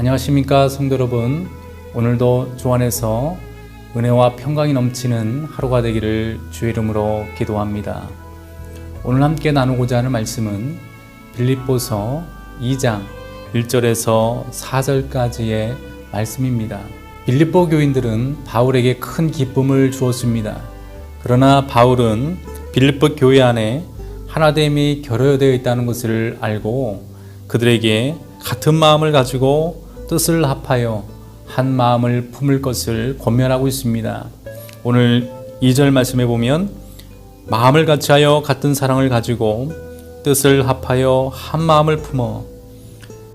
안녕하십니까 성도 여러분. 오늘도 주 안에서 은혜와 평강이 넘치는 하루가 되기를 주의 이름으로 기도합니다. 오늘 함께 나누고자 하는 말씀은 빌립보서 2장 1절에서 4절까지의 말씀입니다. 빌립보 교인들은 바울에게 큰 기쁨을 주었습니다. 그러나 바울은 빌립보 교회 안에 하나됨이 결여되어 있다는 것을 알고 그들에게 같은 마음을 가지고 뜻을 합하여 한 마음을 품을 것을 권면하고 있습니다. 오늘 2절 말씀에 보면 마음을 같이 하여 같은 사랑을 가지고 뜻을 합하여 한 마음을 품어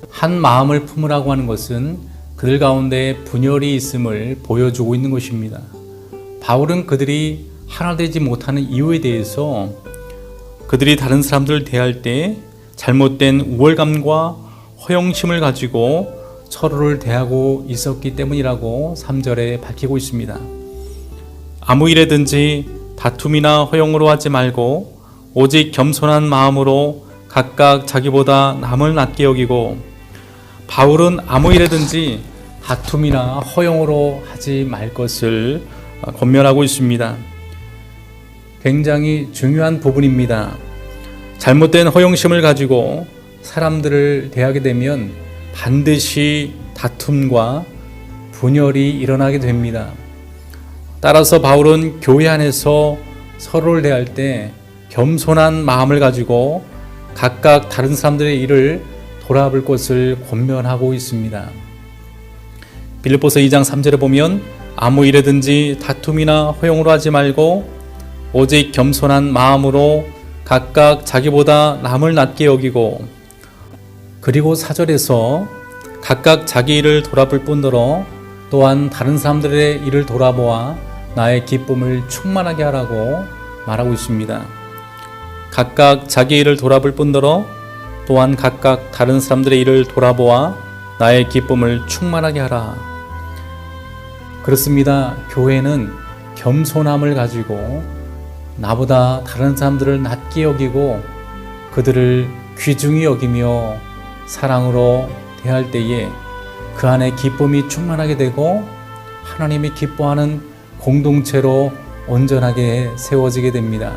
한 마음을 품으라고 하는 것은 그들 가운데 분열이 있음을 보여주고 있는 것입니다. 바울은 그들이 하나 되지 못하는 이유에 대해서 그들이 다른 사람들을 대할 때 잘못된 우월감과 허영심을 가지고 서로를 대하고 있었기 때문이라고 3절에 밝히고 있습니다. 아무 일에든지 다툼이나 허용으로 하지 말고 오직 겸손한 마음으로 각각 자기보다 남을 낮게 여기고 바울은 아무 일에든지 다툼이나 허용으로 하지 말 것을 권면하고 있습니다. 굉장히 중요한 부분입니다. 잘못된 허영심을 가지고 사람들을 대하게 되면 반드시 다툼과 분열이 일어나게 됩니다. 따라서 바울은 교회 안에서 서로를 대할 때 겸손한 마음을 가지고 각각 다른 사람들의 일을 돌아볼 것을 권면하고 있습니다. 빌립보서 2장 3절에 보면 아무 일에든지 다툼이나 허용으로 하지 말고 오직 겸손한 마음으로 각각 자기보다 남을 낮게 여기고 그리고 사절에서 각각 자기 일을 돌아볼 뿐더러 또한 다른 사람들의 일을 돌아보아 나의 기쁨을 충만하게 하라고 말하고 있습니다. 각각 자기 일을 돌아볼 뿐더러 또한 각각 다른 사람들의 일을 돌아보아 나의 기쁨을 충만하게 하라. 그렇습니다. 교회는 겸손함을 가지고 나보다 다른 사람들을 낮게 여기고 그들을 귀중히 여기며 사랑으로 대할 때에 그 안에 기쁨이 충만하게 되고 하나님이 기뻐하는 공동체로 온전하게 세워지게 됩니다.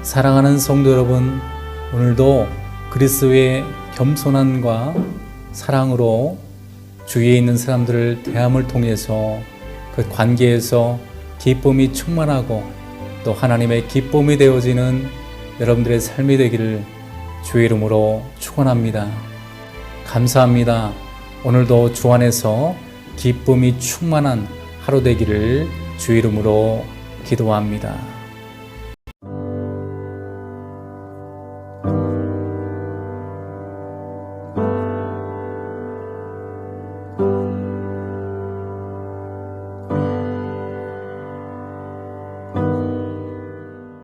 사랑하는 성도 여러분, 오늘도 그리스도의 겸손함과 사랑으로 주위에 있는 사람들을 대함을 통해서 그 관계에서 기쁨이 충만하고 또 하나님의 기쁨이 되어지는 여러분들의 삶이 되기를 주의 이름으로 축원합니다. 감사합니다. 오늘도 주 안에서 기쁨이 충만한 하루 되기를 주 이름으로 기도합니다.